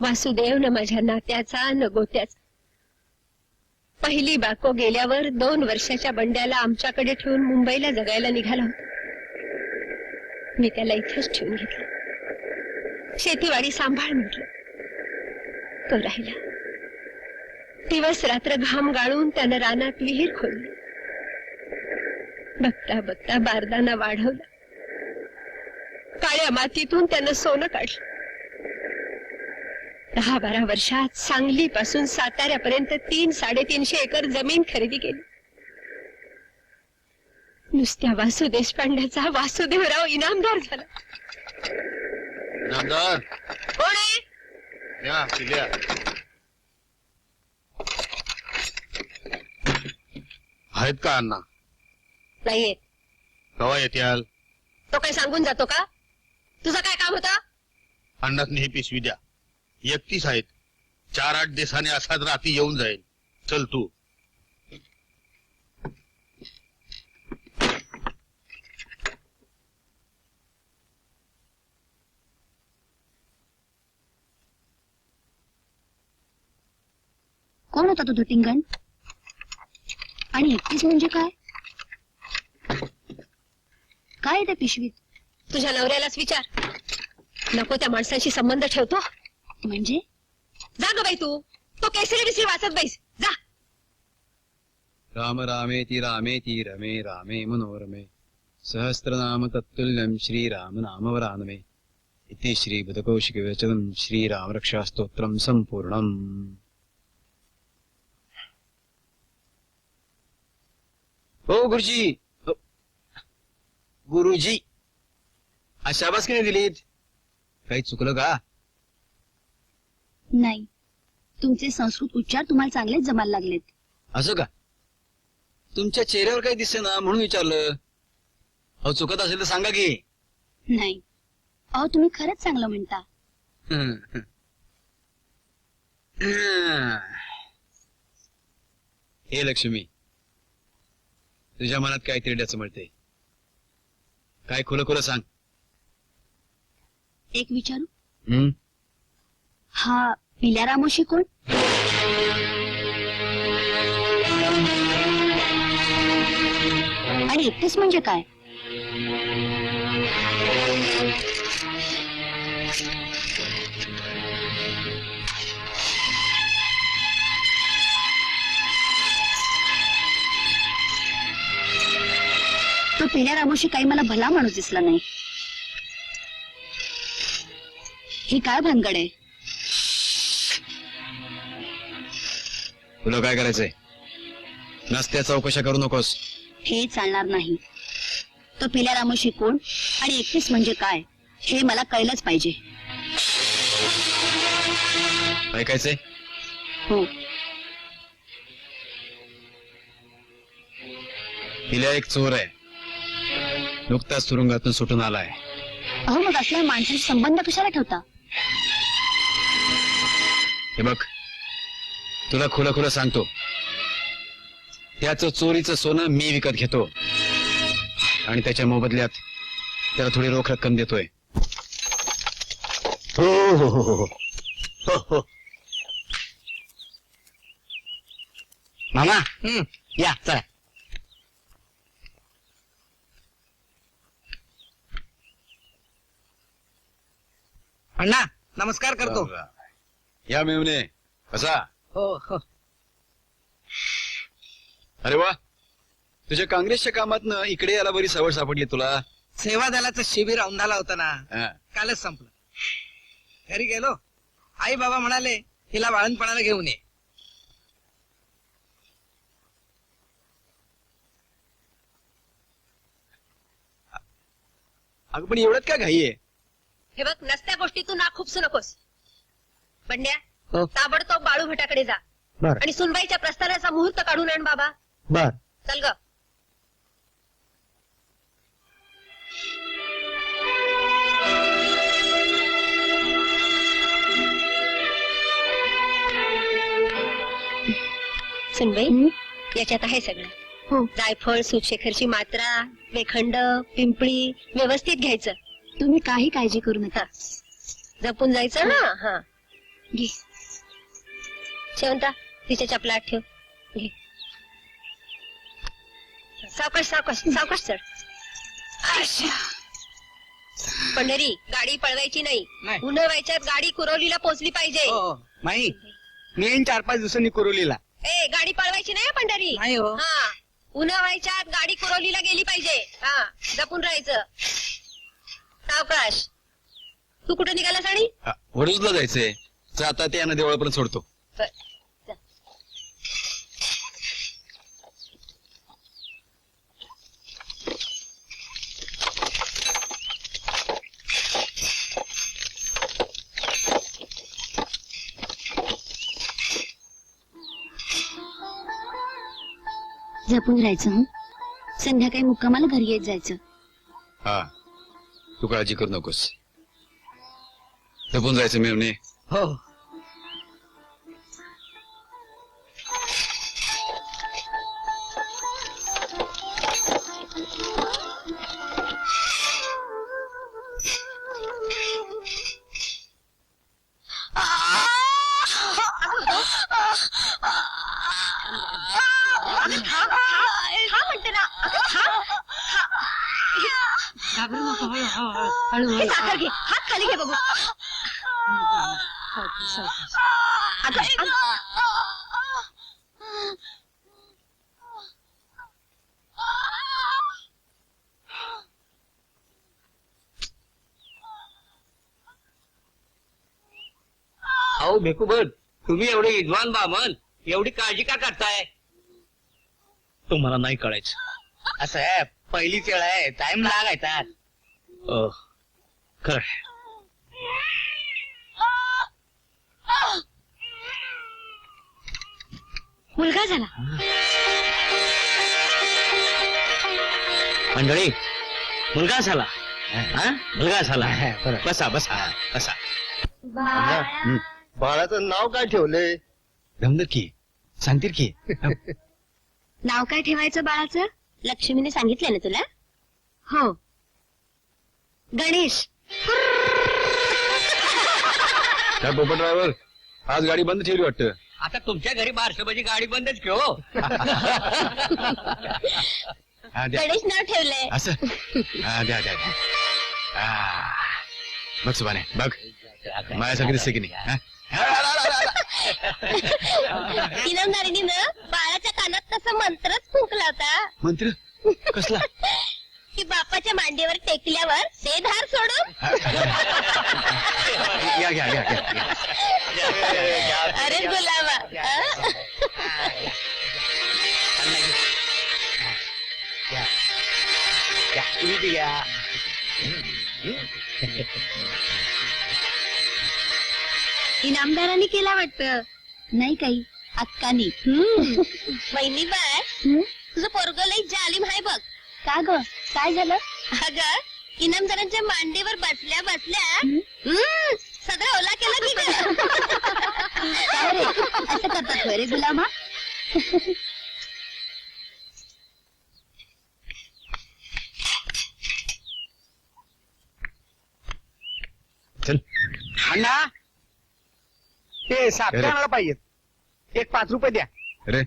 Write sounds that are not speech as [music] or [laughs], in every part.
वासुदेव न माझ्या नात्याचा न गोत्याचा. पहिली बाको गेल्यावर दोन वर्षाच्या बंड्याला आमच्याकडे ठेवून मुंबईला जगायला निघाला होता. मी त्याला इथेच ठेवून घेतलं. शेतीवाडी सांभाळ म्हटलं. तो राहिला. दिवस रात्र घाम गाळून त्यानं रानात विहीर खोलली. बघता बघता बारदाना वाढवला. काळ्या मातीतून त्यानं सोनं काढलं. दहा बारा वर्षात सांगली पासून साताऱ्यापर्यंत तीन साडेतीनशे एकर जमीन खरेदी केली. नुसत्या वासू देशपांड्याचा वासुदेवराव इनामदार झाला. नामदार कोण आहे? या किल्ल्या आहेत का अण्णा? नाहीये कवा येत्याल? तो काय सांगून जातो का? तुझं काय काम होतं? अण्णात ही पिशवी द्या. एकतीस आहेत. चार आठ दिवसाने असाच रात्री येऊन जाईल. चल तू. कोण होता तो धुटिंगण आणि एकटीच म्हणजे काय? काय आहे त्या पिशवीत? तुझ्या नवऱ्यालाच विचार. नको त्या माणसाशी संबंध ठेवतो. म्हणजे? जा ग बाई तू. तो केसरी बिसरी वाचत बैस. जा. राम रामेति रामेति रमे रामे मनोरमे। सहस्रनाम तत्तुल्यं श्रीराम नाम वरानमे। इति श्रीबुधकौशिकविरचितं श्रीरामरक्षास्तोत्रं सम्पूर्णम्। हो गुरुजी! हो. गुरुजी! आज शाबास की नाही दिलीत. काही चुकलं का? नाही. तुमचे संस्कृत उच्चार तुम्हाला चांगलेच जमायला लागलेत. असं का? तुमच्या चेहऱ्यावर काही दिसे ना म्हणून विचारलं. अहो चुकत असेल तर सांगा की. नाही. अहो तुम्ही खरंच चांगलं म्हणता. [laughs] हे लक्ष्मी तुझ्या मनात काय तिरड्याचं मिळते काय खुलं खुलं सांग. एक विचारू? हम्म? हा पिल्या रामोशी कोण? आणि एकटेच म्हणजे काय? तो पिल्या रामोशी काही मला भला माणूस दिसला नाही. ही काय भानगड आहे? तुला काय करायचंय? नसत्या चौकशा करू नकोस. हे चालणार नाही. तो पिल्या रामोशी कोण आणि एकटीस म्हणजे काय हे मला कळलंच पाहिजे. ऐकायचंय? हो. हिला एक चोर आहे. नुकताच तुरुंगातून सुटून आलाय. अहो मग असल्या माणसाचे संबंध कशाला ठेवता? हे बघ तुला खुलं खुलं सांगतो. त्याचं चोरीचं सोनं मी विकत घेतो. आणि त्याच्या मोबदल्यात त्याला थोडी रोख रक्कम देतोय. हो हो हो हो हो. हो मामा या चला. अण्णा नमस्कार करतो. या मेवणे कसा हो हो. अरे वा. तुझ्या काँग्रेसच्या कामातनं इकडे याला बरी सवड सापडली तुला. सेवा दलाचं शिबिर औंधाला होतं ना. हा. कालच संपलं. घरी गेलो. आई बाबा म्हणाले हिला बाळणपणाला घेऊन ये. अगं पण एवढ्यात काय घाई आहे? हे बघ नसत्या गोष्टी तू ना खूपसू नकोस. बंड्या हो. ताबडतोब बाळू भटाकडे जा. बर. आणि सुनबाईच्या प्रस्थानाचा मुहूर्त काढून आण बाबा. बर. चल ग. सुनबाई हं? याच्यात आहे सगळं. हो. जायफळ सुतशेखरची मात्रा वेखंड पिंपळी व्यवस्थित घ्यायचं. तुम्ही काही काळजी करू नका. जपून जायचं ना? हा. घे. शेवंता तिच्या चपला आत ठेव. घे. सावकाश सावकाश सावकाश सर. पंढरी गाडी पळवायची नाही. नाही. उन्हा व्हायच्यात गाडी कुरवलीला पोहोचली पाहिजे. हो माई मी येईन चार पाच दिवसांनी कुरुलीला. ए गाडी पळवायची नाही हं, पंढरी? नाही हो. हा. उन्हा व्हायच्यात गाडी कुरवलीला गेली पाहिजे. हा जपून राहायचं. सावकाश तू कुठे निघालास आणि? वडूजला जायचंय. तर आता ते यांना देवळापर्यंत सोडतो. जपून राहायचं हं? संध्याकाळी मुक्कामाला घरी येत जायचं. हा. तू काळजी करू नकोस. जपून जायचं मिळवणे हो हा [laughs] म्हणते ना हे साखर घे हात खाली घे बघू अगं, अगं. अहो भेकूबट तुम्ही एवढे विद्वान बामन एवढी काळजी का करताय तुम्हाला नाही कळायचं असं आहे पहिली वेळ आहे टाइम लागायचा खरं. मुलगा झाला. मंडळी मुलगा झाला. हा? मुलगा झाला. बसा बसा बसा. बाळाचं नाव काय ठेवलंय? धमदर की सांगतील की [laughs] नाव काय ठेवायचं बाळाचं? लक्ष्मीने सांगितलं ना तुला? हो. गणेश. काय पोपट ड्रायव्हर आज गाडी बंद ठेवली वाटतं. आता तुमच्या घरी बारसोबाची गाडी बंदच हो. घेऊ हा, द्या. गणेश नाव ठेवलंय. असं? हा, द्या द्या द्या. हा. बघ सुभाने बघ. माझ्यासारखी दिसते की नाही? हा? इनामदारिणीनं बाळाच्या कानात तसा मंत्रच फुंकला होता. मंत्र? कसला? की बापाच्या मांडीवर टेकल्यावर ते धार सोडून? घ्या घ्या घ्या घ्या अरे गुलाबा अं? इनामदारांनी केला वाटतं. नाही काही अक्कानी. [laughs] वहिनी बाय हं? तुझं पोरग लई जालिम आहे बघ. का ग? काय झालं? अगं इनामदारांच्या मांडीवर बसल्या बसल्या हं, सगळं ओला केलं की ग. काय रे? असं करतात होय रे गुलामा? चल. अण्णा ते अरे. आणायला पाहिजेत. एक पाच रुपये द्या. अरे.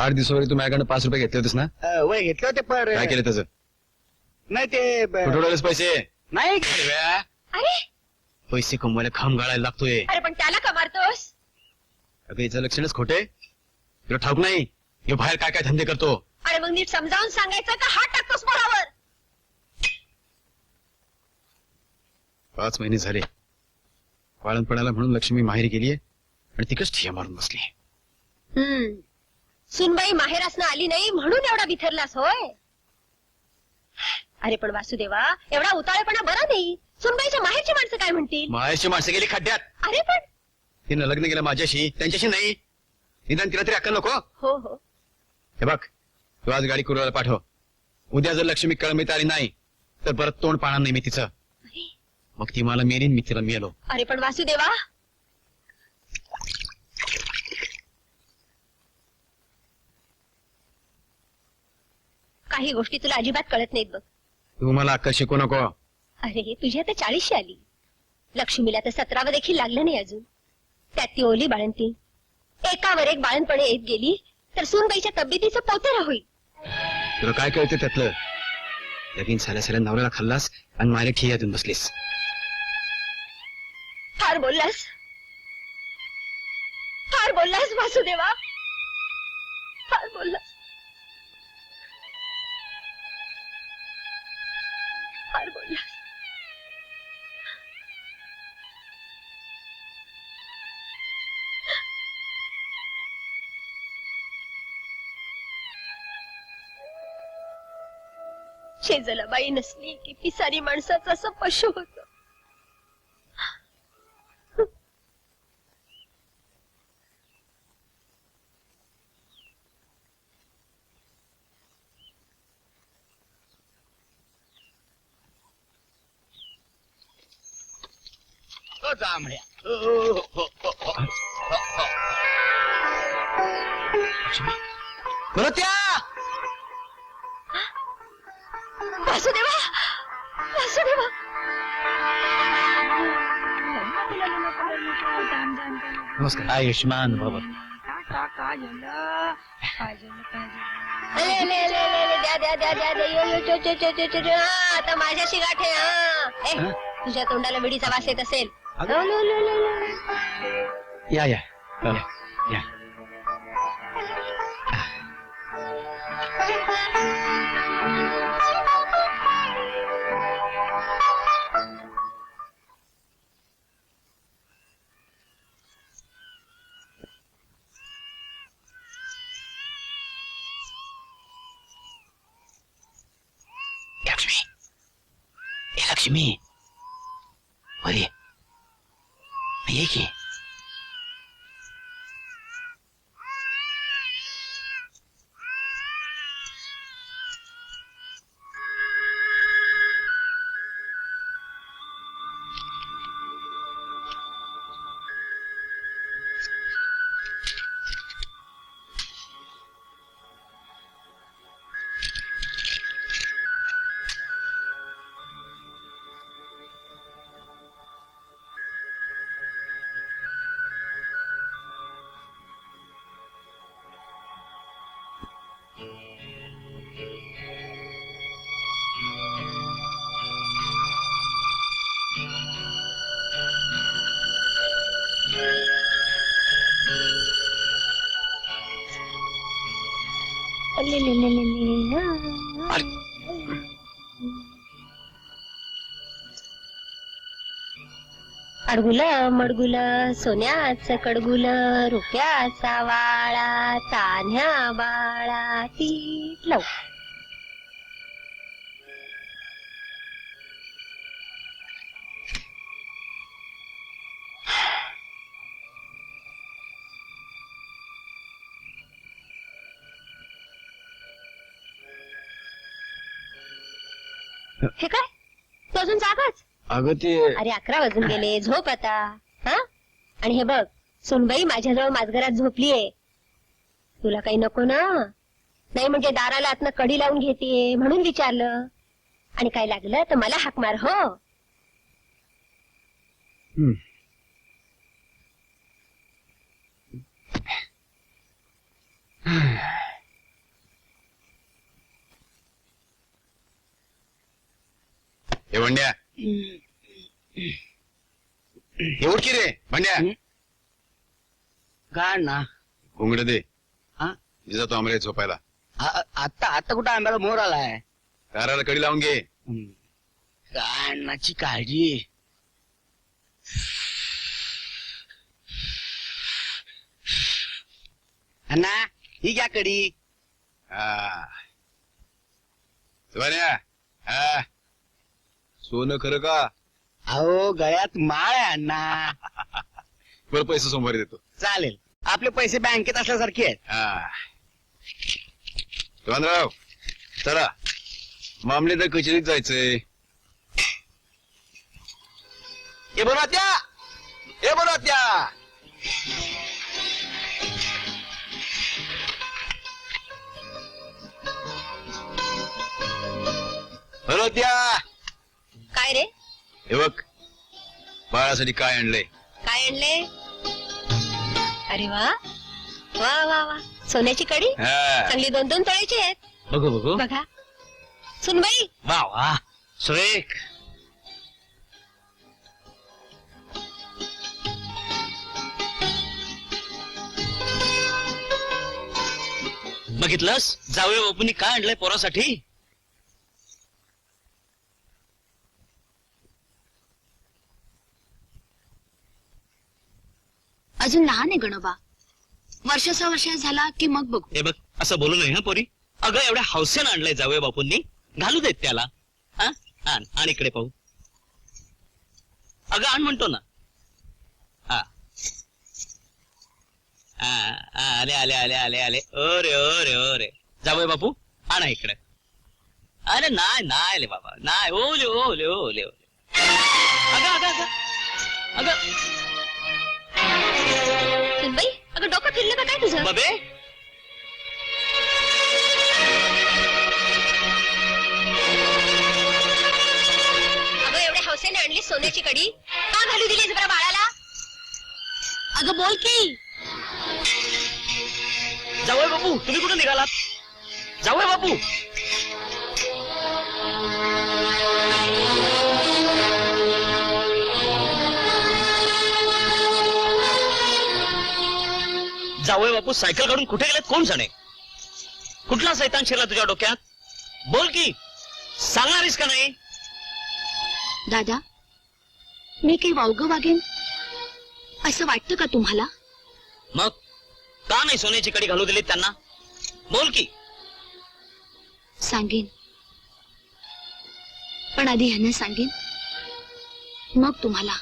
आठ दिवसावर तू माझ्याकडनं पाच रुपये घेतले होतेस ना? अं, वय घेतले होते पर काय केलं त्याचं? नाही ते ब- उडवलेस पैसे? नाही. अरे! पैसे कमवायला खांब गाळायला लागतोय. अरे पण त्याला का मारतोस? अगं याचं लक्षणच खोटे तुला ठाऊक नाही. हे बाहेर काय काय धंदे करतो. अरे मग नीट समजावून सांगायचं का हात टाकतोस पोरावर पाच महिने झाले. बाळणपणाला म्हणून लक्ष्मी माहेरी गेलीये आणि तिकडच ठिया मारून बसली हम्म. सुनबाई माहेरासनं आली नाही म्हणून एवढा बिथरलास होय? अरे पण वासुदेवा एवढा उताळेपणा बरा नाही. सुनबाईच्या माहेरची माणसं काय म्हणतील? माहेरची माणसं गेली खड्ड्यात. अरे पण तिनं लग्न केलं माझ्याशी त्यांच्याशी नाही. निदान तिला तरी अक्कल नको. हो हो. हे बघ तू आज गाडी कुरवायला पाठव. उद्या जर लक्ष्मी कळमित आली नाही तर परत तोंड पाहणार नाही मी तिचं. मग ती मला मेलीन मी तिला मेलो. अरे पण वासुदेवा काही गोष्टी तुला अजिबात कळत नाहीत बघ. तू मला अक्कल शिकू नको. अरे तुझी आता चाळीसशे आली. लक्ष्मीला तर सतरावं देखील लागलं नाही अजून. त्यात ती ओली बाळंती. एकावर एक बाळणपणे येत गेली तर सुनबाईच्या तब्येतीचं पोतेरा होईल. तुला काय कळतं त्यातलं? लगीन साल्या साल्या नवऱ्याला खाल्लास आणि ठिया देऊन बसलीस. फार बोललास? फार बोललास वासुदेवा? शेजला बाई नसली की पिसारी माणसाचं असं पशु होत. ओ जांभळ्या ओ, ओ, ओ, चो, चो. हा, आता माझ्याशी गाठ आहे हा. तुझ्या तोंडाला विडीचा वास येत असेल या या, ए लक्ष्मी बरी अडगुल मडगुल सोन्याचं कडगुल रुपयाचा वाळा तान्ह्या बाळा ती लव. हे काय? तू अजून जागाच? अगं ते अरे अकरा वाजून गेले. झोप आता. हा? आणि हे बघ सुनबाई माझ्याजवळ माझघरात झोपलीये. तुला काही नको ना? नाही म्हणजे दाराला आतनं कडी लावून घेते म्हणून विचारलं. आणि काय लागलं तर मला हाक मार हो? हम्म. [sighs] हे भांड्या. हे उठ की रे भांड्या. गाड ना. घोंगड दे. हा? मी जातो आमरे झोपायला. आ- आता आता कुठं आंब्याला मोर आलाय? दाराला कडी लावून घे. गाण्याची काळजी. अण्णा ही घ्या कडी. हा. शिवान्या हा. सोनं खरं का? अहो गळ्यात माळ आहे अण्णा. [laughs] बरं पैसे सोमवारी देतो. चालेल. आपले पैसे बँकेत असल्यासारखे आहेत. शिवानराव चला. मामलेदार कचेरीत जायचंय. हे बोला त्या हे बोला त्या हॅलो त्या काय रे? हे बघ बाळासाठी काय आणलंय? काय आणले अरे वा. वा वा वा. सोन्याची कडी? हा. चांगली दोन दोन तळ्याची आहेत. बघू बघू. बघा. सुनबाई. वा वा. सुरेख. बघितलंस? जावे बापूंनी काय आणलंय पोरासाठी? अजून लहान आहे गणोबा. वर्ष सहा वर्ष झाला की मग बघू. हे बघ असं बोलू नये ना पोरी? अगं एवढ्या हौसेनं आणलंय जावे बापूंनी. घालू देत त्याला. हा? आण आण इकडे पाहू. अगं आण म्हणतो ना. हा. हा, हा, आले आले आले आले आले. अरे अरे अरे. जावय बापू आणा इकडे. अरे नाही नाही बाबा. नाही ओले ओले ओले ओले. अगं अगं अगं. अगं. सुनबाई अगं डोकं फिरलं का काय तुझं? बबे? अगं एवढ्या हौसेने आणली सोन्याची कडी. का घालू दिलीस बरं बाळाला? अगं बोल की. जावय बापू तुम्ही कुठे निघालात? जावय बापू जावय बापू सायकल काढून कुठे गेलेत कोण जाणे? कुठला सैतान शिरला तुझ्या डोक्यात? बोल की सांगणारीस का नाही? दादा मी काही वावग वागेन? असं वाटतं का तुम्हाला? मग का नाही सोन्याची कडी घालू दिलीत त्यांना? बोल की. सांगेन. पण आधी ह्यांना सांगेन. मग तुम्हाला.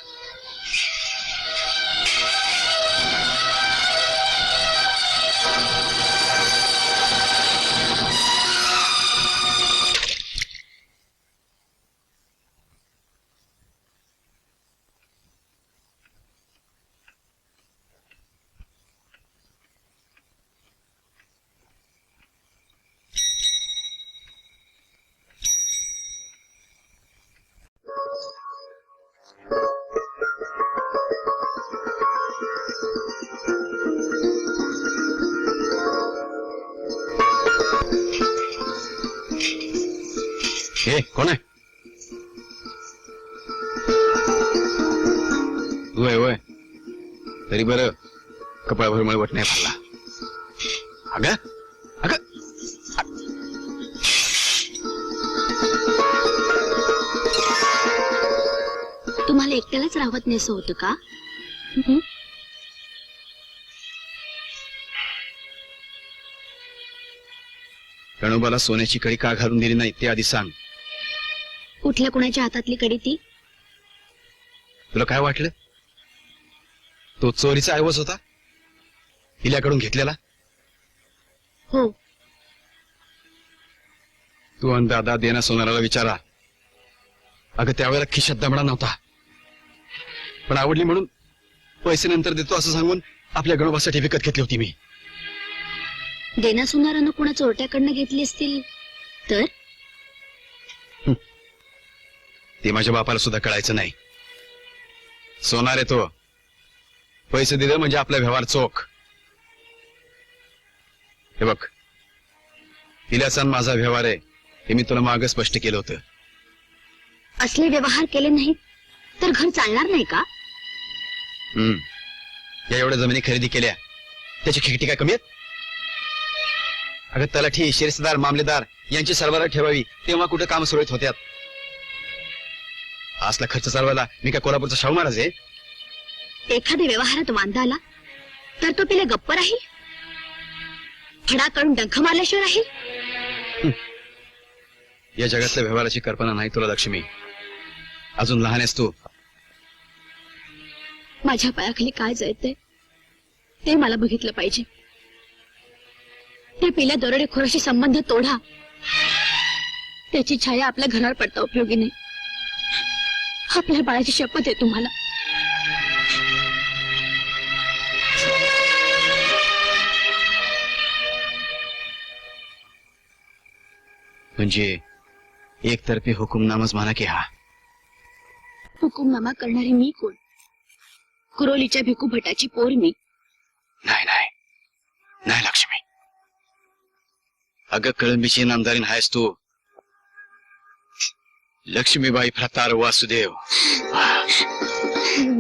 वय वय. तरी बर कपाळभर मळवट नाही भरला अग अग. तुम्हाला एकट्यालाच राहत नाही असं होतं का? हं? गणोबाला सोन्याची कडी का घालून दिली नाही ते आधी सांग. कुठल्या कुणाच्या हातातली कडी ती? तुला काय वाटलं? तो चोरीचा ऐवज होता? हिल्याकडून घेतलेला? हो. तू आणि दादा देना सोनाराला विचारा. अगं त्यावेळेला खिशात दमडा नव्हता. पण आवडली म्हणून पैसे नंतर देतो असं सांगून आपल्या गणोबासाठी विकत घेतली होती मी. देना सुनारानं कुणा चोरट्याकडनं घेतली असतील? तर? ते माझ्या बापाला सुद्धा कळायचं नाही. सोनार आहे तो. पैसे दिले म्हणजे आपला व्यवहार चोख. हे बघ. आणि माझा व्यवहार आहे हे मी तुला माग स्पष्ट केलं होतं. असले व्यवहार केले नाहीत तर घर चालणार नाही का? हम्म. या एवढ्या जमिनी खरेदी केल्या. त्याची खिकटी काय कमी आहेत? अगं तलाठी शिरस्तेदार मामलेदार यांची सरबराह ठेवावी तेव्हा कुठे काम सुरळीत होत्यात? असला खर्च चालवायला मी काय कोल्हापूरचा शाहू महाराज आहे? एखाद्या व्यवहारात वांदा आला तर तो तिला गप्प राहील? फडा काढून डंख मारल्याशिवाय राहील? या जगातल्या व्यवहाराची कल्पना नाही तुला लक्ष्मी. अजून लहान आहेस तू. माझ्या पायाखाली काय जळतंय ते मला बघितलं पाहिजे. त्या पिल्या दरोडेखोराशी संबंध तोडा. त्याची छाया आपल्या घरावर पडता उपयोगी नाही. आपल्या बाळाची शपथ आहे तुम्हाला. म्हणजे एकतर्फी हुकुमनामाच म्हणा की हा. हुकुमनामा करणारी मी कोण? कुरोलीच्या भिकू भटाची पोर मी. नाही नाही. नाही लक्ष्मी. अगं कळंबीची नामदारीन आहेस तू. लक्ष्मीबाई प्रतार वासुदेव. [laughs]